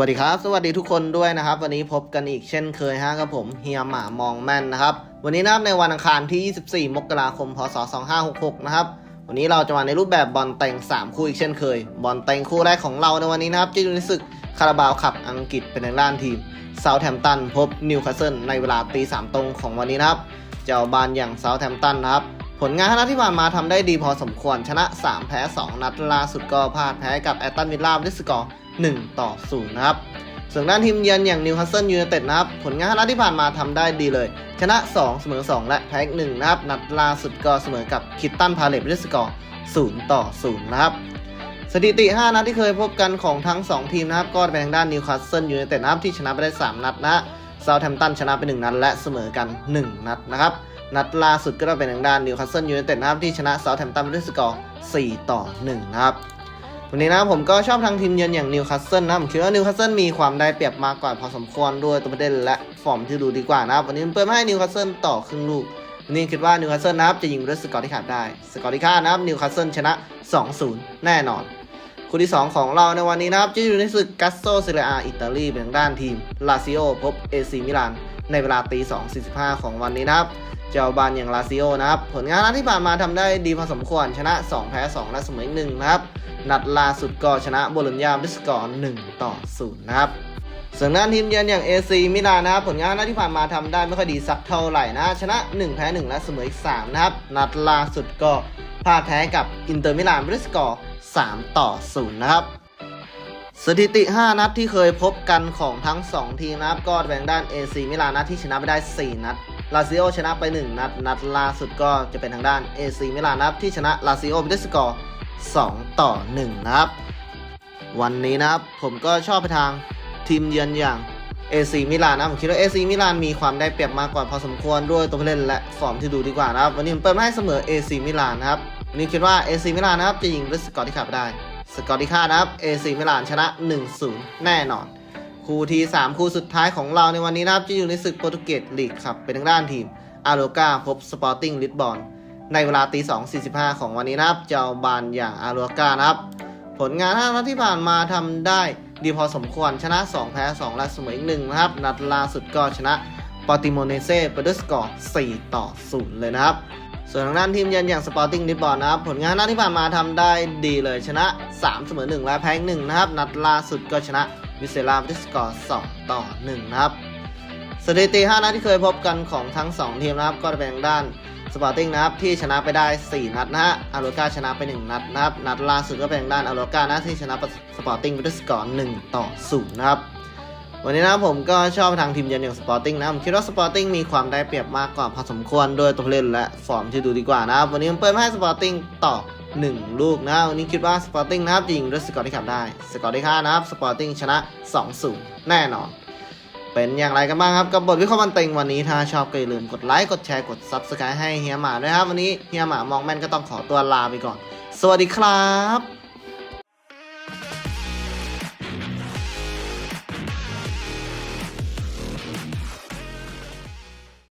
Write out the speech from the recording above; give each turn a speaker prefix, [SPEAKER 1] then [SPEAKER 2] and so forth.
[SPEAKER 1] วัสดีครับ สวัสดีทุกคนด้วยนะครับ วันนี้พบกันอีกเช่นเคยฮะกับผมเฮียหมามองแม่นนะครับ วันนี้นะครับในวันอังคารที่ 24 มกราคม พศ 2566 นะครับ วันนี้เราจะมาในรูปแบบบอลเต็ง 3 คู่อีกเช่นเคย บอลเต็งคู่แรกของเราในวันนี้นะครับจะอยู่ในศึกคาราบาวขับอังกฤษเป็นทางด้านทีมเซาท์แฮมป์ตันพบนิวคาสเซิลในเวลาตีสามตรงของวันนี้นะครับ เจ้าบานอย่างเซาท์แฮมป์ตันนะครับ ผลงานห้านัดที่ผ่านมาทำได้ดีพอสมควรชนะ 3 แพ้ 2 นัดล่าสุดก็พลาดแพ้กับแอตตันวิลล่าด้วยสกอร์ 1 ต่อ 0 นะครับ ส่วนด้านทีมเยือนอย่างนิวคาสเซิลยูไนเต็ดนะครับ ผลงานนัดที่ผ่านมาทำได้ดีเลย ชนะ 2 เสมอ 2 และแพ้หนึ่งนะครับ นัดล่าสุดก็เสมอกับคิตตันพาเลตด้วยสกอร์ 0 ต่อ 0 นะครับ สถิติ 5 นัดที่เคยพบกันของทั้ง 2 ทีมนะครับ ก็เป็นทางด้านนิวคาสเซิลยูไนเต็ดนะครับที่ชนะไปได้ 3 นัดนะเซาท์แฮมป์ตันชนะไป 1 นัด และเสมอกัน 1 นัดนะครับนัดล่าสุดก็เป็นทางด้านนิวคาสเซิลยูไนเต็ดนะครับที่ชนะเซาท์แฮมป์ตันไปด้วยสกอร์ 4 ต่อ 1 นะครับ วันนี้นะผมก็ชอบทางทีมเยือนอย่างนิวคาสเซิลนะ ผมคิดว่านิวคาสเซิลมีความได้เปรียบมากกว่าพอสมควรด้วยตัวประเด็นและฟอร์มที่ดูดีกว่านะครับ วันนี้เปิดมาให้นิวคาสเซิลต่อครึ่งลูกวันนี้คิดว่านิวคาสเซิลนะครับจะยิงด้วยสกอร์ที่ขาดได้ สกอร์ที่คาดนะครับนิวคาสเซิลชนะ 2-0 แน่นอน คู่ที่ 2 ของเราในวันนี้นะครับจะอยู่ในศึกกัสโซเซเรียอิตาลีเป็นทางด้านทีมลาซิโอพบเอซีมิลาน ในเวลาตี2.45 ของวันนี้นะครับ เจ้าบานอย่างลาซิโอนะครับ ผลงานนัดที่ผ่านมาทำได้ดีพอสมควรชนะ 2 แพ้ 2 และเสมออีกหนึ่งนะครับ นัดล่าสุดก็ชนะโบลญญาด้วยสกอร์1ต่อ0นะครับส่วนด้านทีมเยือนอย่างเอซีมิลานนะครับผลงานนัดที่ผ่านมาทำได้ไม่ค่อยดีสักเท่าไหร่นะชนะ 1 แพ้ 1 และเสมออีก 3 นะครับ นัดล่าสุดก็พลาดแพ้กับอินเตอร์มิลานด้วยสกอร์3ต่อ0นะครับ สถิติ 5 นัดที่เคยพบกันของทั้ง 2 ทีมนะครับ ก็แบ่งด้าน AC มิลานนะที่ชนะไปได้ 4 นัดลาซิโอชนะไป 1 นัด นัดล่าสุดก็จะเป็นทางด้าน AC มิลานนะครับ ที่ชนะลาซิโอไปด้วยสกอร์ 2 ต่อ 1 นะครับ วันนี้นะครับ ผมก็ชอบไปทางทีมเยือนอย่าง AC มิลานนะผมคิดว่า AC มิลานมีความได้เปรียบมากกว่าพอสมควรด้วยตัวผู้เล่นและฟอร์มที่ดูดีกว่านะครับ วันนี้ผมเปิดมาให้เสมอ AC มิลานนะครับวันนี้คิดว่า AC มิลานนะครับจะยิงด้วยสกอร์ที่ขาดไม่ได้ สกอร์ที่คาดนะครับ AC มิลานชนะ 1-0 แน่นอน คู่ที่ 3 คู่สุดท้ายของเราในวันนี้นะครับ จะอยู่ในศึกโปรตุเกสลีกครับเป็นทางด้านทีมอาโ o กาพบสปอร์ติ้งลิสบอนในเวลาตี2.45 ของวันนี้นะครับเจ้าบานอย่างอาโ o กานะครับ ผลงาน5นัดที่ผ่านมาทำได้ดีพอสมควรชนะ 2 แพ้ 2 และเสมออีกหนึ่งนะครับ นัดล่าสุดก็ชนะปอติโมเนเซ่ไปด้วยสกอร์4ต่อ 0 เลยนะครับ ส่วนทางด้านทีมเยือนอย่างสปอร์ติ้งลิสบอนนะครับ ผลงานนัดที่ผ่านมาทำได้ดีเลยชนะ 3 เสมอ 1 และแพ้หนึ่งนะครับ นัดล่าสุดก็ชนะวิเซลาไปด้วยสกอร์2ต่อ 1 นะครับ สถิติ 5 นัดที่เคยพบกันของทั้ง 2 ทีมนะครับ ก็จะเป็นทางด้านสปอร์ติ้งนะครับที่ชนะไปได้ 4 นัดนะฮะอารูกาชนะไป 1 นัดนะครับ นัดล่าสุดก็เป็นทางด้านอารูกานะที่ชนะสปอร์ติ้งไปด้วยสกอร์1ต่อ0นะครับ วันนี้นะผมก็ชอบทางทีมเยือนอย่างสปอร์ติ้งนะผมคิดว่าสปอร์ติ้งมีความได้เปรียบมากกว่าพอสมควรโดยตัวเล่นและฟอร์มที่ดูดีกว่านะครับวันนี้ผมเปิดให้สปอร์ติ้งต่อ 1 ลูกนะวันนี้คิดว่าสปอร์ติ้งนะครับจะยิงด้วยสกอร์ที่ขับได้ สกอร์ที่ค่านะครับสปอร์ติ้งชนะ2-0แน่นอนเป็นอย่างไรกันบ้างครับ กับบทวิเคราะห์บันเต็งวันนี้ถ้าชอบก็อย่าลืมกดไลค์ กดแชร์ กด Subscribe ให้เฮียหมาด้วยครับ วันนี้เฮียหมามองแม่นก็ต้องขอตัวลาไปก่อน สวัสดีครับ